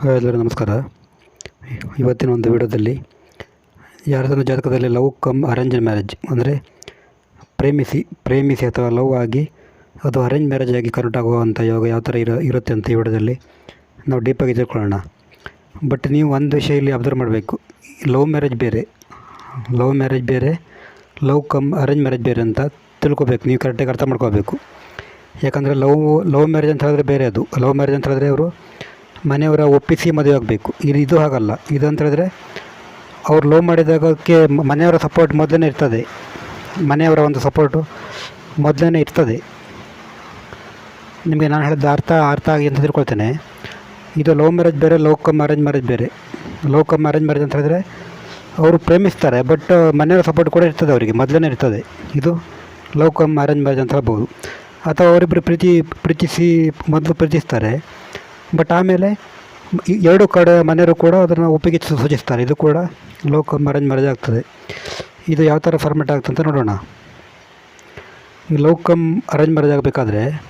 Hi ಎಲ್ಲರಿಗೂ ನಮಸ್ಕಾರ. ಇವತ್ತಿನ ಒಂದು ವಿಡಿಯೋದಲ್ಲಿ ಯಾರದೊಂದು ಜಾತಕದಲ್ಲಿ ಲವ್ ಕಮ್ ಅರೇಂಜ್ ಮ್ಯಾರೇಜ್ ಅಂದರೆ ಪ್ರೇಮಿಸಿ ಪ್ರೇಮಿಸಿ ಅಥವಾ ಲವ್ ಆಗಿ ಅದು ಅರೇಂಜ್ ಮ್ಯಾರೇಜ್ ಆಗಿ ಕನ್ವರ್ಟ್ ಆಗುವಂಥ ಯೋಗ ಯಾವ ಥರ ಇರೋ, ಇರುತ್ತೆ ಅಂತ ಈ ವಿಡಿಯೋದಲ್ಲಿ ನಾವು ಡೀಪಾಗಿ ತಿಳ್ಕೊಳ್ಳೋಣ. ಬಟ್ ನೀವು ಒಂದು ವಿಷಯ ಇಲ್ಲಿ ಅಬ್ಸರ್ವ್ ಮಾಡಬೇಕು. ಲವ್ ಮ್ಯಾರೇಜ್ ಬೇರೆ, ಲವ್ ಮ್ಯಾರೇಜ್ ಬೇರೆ, ಲವ್ ಕಮ್ ಅರೇಂಜ್ ಮ್ಯಾರೇಜ್ ಬೇರೆ ಅಂತ ತಿಳ್ಕೊಬೇಕು. ನೀವು ಕರೆಕ್ಟಾಗಿ ಅರ್ಥ ಮಾಡ್ಕೋಬೇಕು. ಯಾಕಂದರೆ ಲವ್ ಲವ್ ಮ್ಯಾರೇಜ್ ಅಂತ ಹೇಳಿದ್ರೆ ಬೇರೆ ಅದು. ಲವ್ ಮ್ಯಾರೇಜ್ ಅಂತ ಹೇಳಿದ್ರೆ ಅವರು ಮನೆಯವರ ಒಪ್ಪಿಸಿ ಮದುವೆ ಆಗಬೇಕು. ಇದು ಇದು ಹಾಗಲ್ಲ. ಇದು ಅಂತ ಹೇಳಿದ್ರೆ ಅವ್ರು ಲವ್ ಮಾಡಿದಾಗಕ್ಕೆ ಮನೆಯವರ ಸಪೋರ್ಟ್ ಮೊದಲೇ ಇರ್ತದೆ. ಮನೆಯವರ ಒಂದು ಸಪೋರ್ಟು ಮೊದಲೇ ಇರ್ತದೆ. ನಿಮಗೆ ನಾನು ಹೇಳಿದ ಅರ್ಥ ಅರ್ಥ ಆಗಿ ಅಂತ ತಿಳ್ಕೊಳ್ತೇನೆ. ಇದು ಲವ್ ಮ್ಯಾರೇಜ್ ಬೇರೆ ಲವ್ ಕಮ್ ಅರೇಂಜ್ ಮ್ಯಾರೇಜ್ ಬೇರೆ. ಲವ್ ಕಮ್ ಅರೇಂಜ್ ಮ್ಯಾರೇಜ್ ಅಂತ ಹೇಳಿದ್ರೆ ಅವರು ಪ್ರೇಮಿಸ್ತಾರೆ ಬಟ್ ಮನೆಯವರ ಸಪೋರ್ಟ್ ಕೂಡ ಇರ್ತದೆ ಅವರಿಗೆ ಮೊದಲೇ ಇರ್ತದೆ. ಇದು ಲವ್ ಕಮ್ ಅರೇಂಜ್ ಮ್ಯಾರೇಜ್ ಅಂತ ಹೇಳ್ಬೋದು. ಅಥವಾ ಅವರಿಬ್ಬರು ಪ್ರೀತಿ ಪ್ರೀತಿಸಿ ಮೊದಲು ಪ್ರೀತಿಸ್ತಾರೆ. ಬಟ್ ಆಮೇಲೆ ಎರಡು ಕಡೆ ಮನೆಯವರು ಕೂಡ ಅದನ್ನು ಒಪ್ಪಿಗೆ ಸೂಚಿಸ್ತಾರೆ. ಇದು ಕೂಡ ಲೋಕ ಕಮ್ ಅರೇಂಜ್ ಮ್ಯಾರೇಜ್ ಆಗ್ತದೆ. ಇದು ಯಾವ ಥರ ಫಾರ್ಮೆಟ್ ಅಂತ ನೋಡೋಣ. ಈ ಅರೇಂಜ್ ಮ್ಯಾರೇಜ್ ಆಗಬೇಕಾದ್ರೆ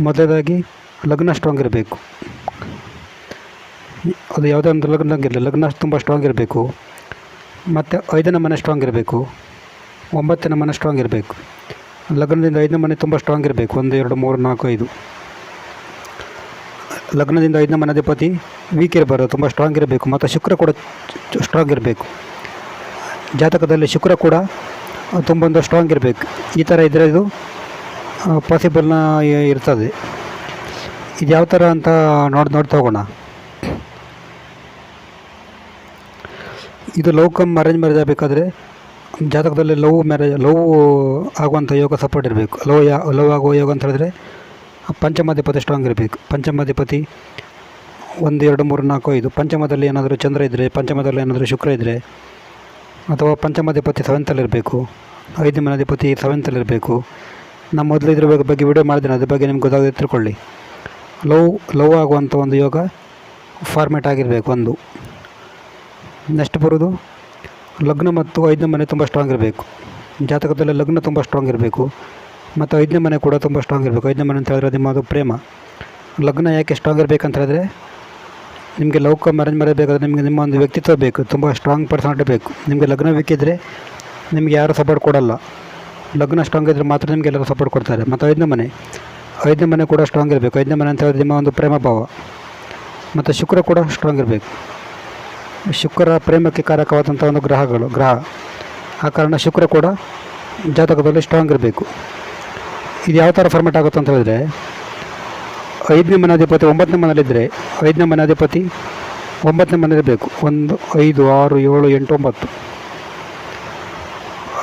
ಮೊದಲೇದಾಗಿ ಲಗ್ನ ಸ್ಟ್ರಾಂಗ್ ಇರಬೇಕು. ಅದು ಯಾವುದೇ ಒಂದು ಲಗ್ನ ಇರಲಿ ಲಗ್ನ ತುಂಬ ಸ್ಟ್ರಾಂಗ್ ಇರಬೇಕು. ಮತ್ತು ಐದನೇ ಮನೆ ಸ್ಟ್ರಾಂಗ್ ಇರಬೇಕು. ಒಂಬತ್ತನೇ ಮನೆ ಸ್ಟ್ರಾಂಗ್ ಇರಬೇಕು. ಲಗ್ನದಿಂದ ಐದನೇ ಮನೆ ತುಂಬ ಸ್ಟ್ರಾಂಗ್ ಇರಬೇಕು. ಒಂದು, ಎರಡು, ಮೂರು, ನಾಲ್ಕು, ಐದು. ಲಗ್ನದಿಂದ ಐದನೇ ಮನೆ ಅಧಿಪತಿ ವೀಕ್ ಇರಬಾರ್ದು ತುಂಬ ಸ್ಟ್ರಾಂಗ್ ಇರಬೇಕು. ಮತ್ತು ಶುಕ್ರ ಕೂಡ ಸ್ಟ್ರಾಂಗ್ ಇರಬೇಕು. ಜಾತಕದಲ್ಲಿ ಶುಕ್ರ ಕೂಡ ತುಂಬ ಒಂದು ಸ್ಟ್ರಾಂಗ್ ಇರಬೇಕು. ಈ ಥರ ಇದ್ದರೆ ಇದು ಪಾಸಿಬಲ್ನ ಇರ್ತದೆ. ಇದು ಯಾವ ಥರ ಅಂತ ನೋಡಿ ನೋಡಿ ಹೋಗೋಣ ಇದು ಲವ್ ಕಮ್ ಅರೇಂಜ್ ಮ್ಯಾರೇಜ್ ಆಗಬೇಕಾದ್ರೆ ಜಾತಕದಲ್ಲಿ ಲವ್ ಮ್ಯಾರೇಜ್ ಲವ್ ಆಗುವಂಥ ಯೋಗ ಸಪೋರ್ಟ್ ಇರಬೇಕು. ಲವ್ ಯಾ ಲವ್ ಆಗುವ ಯೋಗ ಅಂತ ಹೇಳಿದ್ರೆ ಪಂಚಮಾಧಿಪತಿ ಸ್ಟ್ರಾಂಗ್ ಇರಬೇಕು. ಪಂಚಮಾಧಿಪತಿ ಒಂದು, ಎರಡು, ಮೂರು, ನಾಲ್ಕು, ಐದು. ಪಂಚಮದಲ್ಲಿ ಏನಾದರೂ ಚಂದ್ರ ಇದ್ದರೆ ಪಂಚಮದಲ್ಲಿ ಏನಾದರೂ ಶುಕ್ರ ಇದ್ದರೆ ಅಥವಾ ಪಂಚಮಾಧಿಪತಿ ಸೆವೆಂತಲ್ಲಿರಬೇಕು ಐದು ಮನಾಧಿಪತಿ ಸೆವೆಂತಲ್ಲಿರಬೇಕು ನಾನು ಮೊದಲು ಇದ್ರ ಬಗ್ಗೆ ಬಗ್ಗೆ ವಿಡಿಯೋ ಮಾಡಿದ್ದೀನಿ ಅದ್ರ ಬಗ್ಗೆ ನಿಮ್ಗೆ ಗೊತ್ತಾಗದೆ ತಿಳ್ಕೊಳ್ಳಿ. ಲವ್ ಲವ್ ಆಗುವಂಥ ಒಂದು ಯೋಗ ಫಾರ್ಮೇಟ್ ಆಗಿರಬೇಕು ಒಂದು. ನೆಕ್ಸ್ಟ್ ಬರೋದು, ಲಗ್ನ ಮತ್ತು ಐದನೇ ಮನೆ ತುಂಬ ಸ್ಟ್ರಾಂಗ್ ಇರಬೇಕು. ಜಾತಕದಲ್ಲಿ ಲಗ್ನ ತುಂಬ ಸ್ಟ್ರಾಂಗ್ ಇರಬೇಕು. ಮತ್ತು ಐದನೇ ಮನೆ ಕೂಡ ತುಂಬ ಸ್ಟ್ರಾಂಗ್ ಇರಬೇಕು. ಐದನೇ ಮನೆ ಅಂತ ಹೇಳಿದ್ರೆ ನಿಮ್ಮದು ಪ್ರೇಮ. ಲಗ್ನ ಯಾಕೆ ಸ್ಟ್ರಾಂಗ್ ಇರಬೇಕಂತ ಹೇಳಿದ್ರೆ, ನಿಮಗೆ ಲವ್ ಕಮ್ ಅರೇಂಜ್ ಮಾಡಬೇಕಾದ್ರೆ ನಿಮಗೆ ನಿಮ್ಮ ಒಂದು ವ್ಯಕ್ತಿತ್ವ ಬೇಕು. ತುಂಬ ಸ್ಟ್ರಾಂಗ್ ಪರ್ಸನಾಲಿಟಿ ಬೇಕು. ನಿಮಗೆ ಲಗ್ನ ಬೇಕಿದ್ದರೆ ನಿಮಗೆ ಯಾರು ಸಪೋರ್ಟ್ ಕೊಡಲ್ಲ. ಲಗ್ನ ಸ್ಟ್ರಾಂಗ್ ಇದ್ದರೆ ಮಾತ್ರ ನಿಮಗೆ ಎಲ್ಲರೂ ಸಪೋರ್ಟ್ ಕೊಡ್ತಾರೆ. ಮತ್ತು ಐದನೇ ಮನೆ ಐದನೇ ಮನೆ ಕೂಡ ಸ್ಟ್ರಾಂಗ್ ಇರಬೇಕು. ಐದನೇ ಮನೆ ಅಂತ ಹೇಳಿದ್ರೆ ನಿಮ್ಮ ಒಂದು ಪ್ರೇಮ ಭಾವ. ಮತ್ತು ಶುಕ್ರ ಕೂಡ ಸ್ಟ್ರಾಂಗ್ ಇರಬೇಕು. ಶುಕ್ರ ಪ್ರೇಮಕ್ಕೆ ಕಾರಕವಾದಂಥ ಒಂದು ಗ್ರಹಗಳು, ಗ್ರಹ. ಆ ಕಾರಣ ಶುಕ್ರ ಕೂಡ ಜಾತಕದಲ್ಲಿ ಸ್ಟ್ರಾಂಗ್ ಇರಬೇಕು. ಇದು ಯಾವ ಥರ ಫಾರ್ಮೆಟ್ ಆಗುತ್ತೆ ಅಂತ ಹೇಳಿದ್ರೆ, ಐದನೇ ಮನಾಧಿಪತಿ ಒಂಬತ್ತನೇ ಮನೇಲಿದ್ದರೆ ಐದನೇ ಮನಾಧಿಪತಿ ಒಂಬತ್ತನೇ ಮನೆ ಇರಬೇಕು ಒಂದು, ಐದು, ಆರು, ಏಳು, ಎಂಟು, ಒಂಬತ್ತು.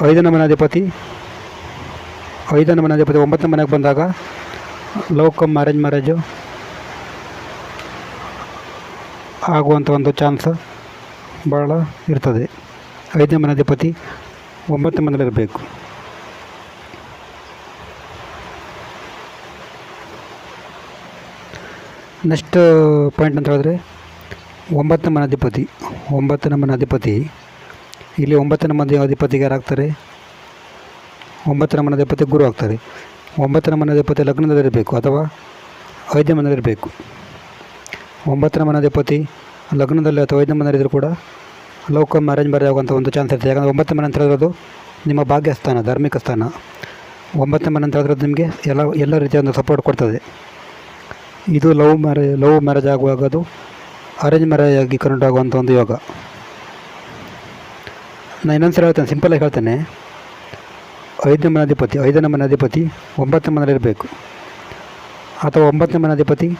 ಐದನೇ ಮನಾಧಿಪತಿ ಐದನೇ ಮನಾಧಿಪತಿ ಒಂಬತ್ತನೇ ಮನೆಗೆ ಬಂದಾಗ ಲವ್ ಕಮ್ ಮ್ಯಾರೇಜ್ ಮ್ಯಾರೇಜು ಆಗುವಂಥ ಒಂದು ಚಾನ್ಸ್ ಭಾಳ ಇರ್ತದೆ. ಐದನೇ ಮನಾಧಿಪತಿ ಒಂಬತ್ತನೇ ಮನೇಲಿರಬೇಕು ನೆಕ್ಸ್ಟ್ ಪಾಯಿಂಟ್ ಅಂತ ಹೇಳಿದ್ರೆ ಅಧಿಪತಿ ಒಂಬತ್ತು ನಮನೆ ಅಧಿಪತಿ. ಇಲ್ಲಿ ಒಂಬತ್ತು ನಮ್ಮ ಅಧಿಪತಿಗೆ ಯಾರಾಗ್ತಾರೆ ಒಂಬತ್ತನೇ ಮನಾಧಿಪತಿ ಗುರು ಆಗ್ತಾರೆ. ಒಂಬತ್ತು ನಮ್ಮನ ಅಧಿಪತಿ ಲಗ್ನದಲ್ಲಿರಬೇಕು ಅಥವಾ ಐದು ಮನದಲ್ಲಿರಬೇಕು ಒಂಬತ್ತು ನಮ್ಮನ ಮನಾಧಿಪತಿ ಲಗ್ನದಲ್ಲಿ ಅಥವಾ ಐದನೇ ಮನೆಯಲ್ಲಿದ್ದರೂ ಕೂಡ ಲವ್ ಕಮ್ ಮ್ಯಾರೇಜ್ ಮ್ಯಾರೇಜ್ ಆಗುವಂಥ ಒಂದು ಚಾನ್ಸ್ ಇರ್ತದೆ. ಯಾಕಂದರೆ ಒಂಬತ್ತು ಮನೆ ಅಂತ ಹೇಳಿರೋದು ನಿಮ್ಮ ಭಾಗ್ಯ ಸ್ಥಾನ ಧಾರ್ಮಿಕ ಸ್ಥಾನ. ಒಂಬತ್ತನೇ ಮನೆ ಅಂತ ಹೇಳಿದ್ರೆ ನಿಮಗೆ ಎಲ್ಲ ಎಲ್ಲ ರೀತಿಯ ಒಂದು ಸಪೋರ್ಟ್ ಕೊಡ್ತದೆ. ಇದು ಲವ್ ಮ್ಯಾರೇಜ್ ಲವ್ ಮ್ಯಾರೇಜ್ ಆಗುವಾಗ ಅದು ಅರೇಂಜ್ ಮ್ಯಾರೇಜ್ ಆಗಿ ಕನ್ವರ್ಟ್ ಆಗುವಂಥ ಒಂದು ಯೋಗ. ನಾನು ಇನ್ನೊಂದು ಸಲ ಹೇಳ್ತೇನೆ ಸಿಂಪಲಾಗಿ ಹೇಳ್ತೇನೆ. ಐದನೇ ಮನಾಧಿಪತಿ, ಐದನೇ ಅಧಿಪತಿ ಒಂಬತ್ತನೇ ಮನೇಲಿರಬೇಕು ಅಥವಾ ಒಂಬತ್ತನೇ ಮನಾಧಿಪತಿ,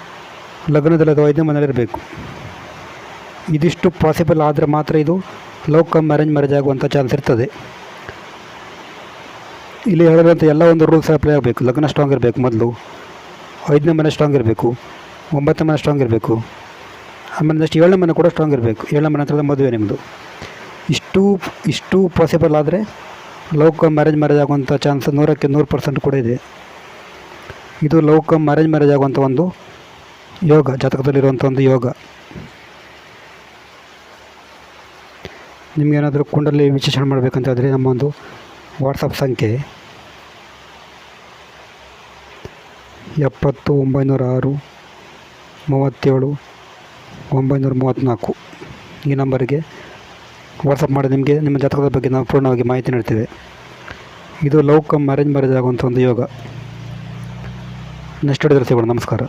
ಲಗ್ನದಲ್ಲಿ ಅಥವಾ ಐದನೇ ಮನೇಲಿರಬೇಕು ಇದಿಷ್ಟು ಪಾಸಿಬಲ್ ಆದರೆ ಮಾತ್ರ ಇದು ಲವ್ ಕಮ್ ಅರೇಂಜ್ ಮ್ಯಾರೇಜ್ ಆಗುವಂಥ ಚಾನ್ಸ್ ಇರ್ತದೆ. ಇಲ್ಲಿ ಹೇಳಿರುವಂಥ ಎಲ್ಲ ಒಂದು ರೂಲ್ಸ್ ಅಪ್ಲೈ ಆಗಬೇಕು. ಲಗ್ನ ಸ್ಟ್ರಾಂಗ್ ಇರಬೇಕು ಮೊದಲು. ಐದನೇ ಮನೆ ಸ್ಟ್ರಾಂಗ್ ಇರಬೇಕು, ಒಂಬತ್ತನೇ ಮನೆ ಸ್ಟ್ರಾಂಗ್ ಇರಬೇಕು, ಆಮೇಲೆ ನೆಕ್ಸ್ಟ್ ಏಳನೇ ಮನೆ ಕೂಡ ಸ್ಟ್ರಾಂಗ್ ಇರಬೇಕು. ಏಳನೇ ಮನೆ ಹತ್ರದ ಮದುವೆ ನಿಮ್ಮದು ಇಷ್ಟು ಇಷ್ಟು ಪಾಸಿಬಲ್ ಆದರೆ ಲವ್ ಮ್ಯಾರೇಜ್ ಮ್ಯಾರೇಜ್ ಆಗುವಂಥ ಚಾನ್ಸ್ ನೂರಕ್ಕೆ ನೂರು ಪರ್ಸೆಂಟ್ ಕೂಡ ಇದೆ. ಇದು ಲವ್ ಕಮ್ ಮ್ಯಾರೇಜ್ ಮ್ಯಾರೇಜ್ ಆಗುವಂಥ ಒಂದು ಯೋಗ ಜಾತಕದಲ್ಲಿರುವಂಥ ಒಂದು ಯೋಗ. ನಿಮಗೇನಾದರೂ ಕುಂಡಲ್ಲಿ ವಿಶ್ಲೇಷಣೆ ಮಾಡಬೇಕಂತಾದರೆ ನಮ್ಮ ಒಂದು ವಾಟ್ಸಪ್ ಸಂಖ್ಯೆ ಎಪ್ಪತ್ತು ಒಂಬೈನೂರ ಆರು ಮೂವತ್ತೇಳು ಒಂಬೈನೂರ ಮೂವತ್ತ್ನಾಲ್ಕು ಈ ನಂಬರಿಗೆ ವಾಟ್ಸಪ್ ಮಾಡಿ ನಿಮಗೆ, ನಿಮ್ಮ ಜಾತಕದ ಬಗ್ಗೆ ನಾವು ಪೂರ್ಣವಾಗಿ ಮಾಹಿತಿ ನೀಡ್ತೇವೆ. ಇದು ಲವ್ ಕಮ್ ಮ್ಯಾರೇಜ್ ಮ್ಯಾರೇಜ್ ಆಗುವಂಥ ಒಂದು ಯೋಗ. ನೆಕ್ಸ್ಟ್ ಹಿಡಿದ್ರೆ ಸಿಗೋಣ. ನಮಸ್ಕಾರ.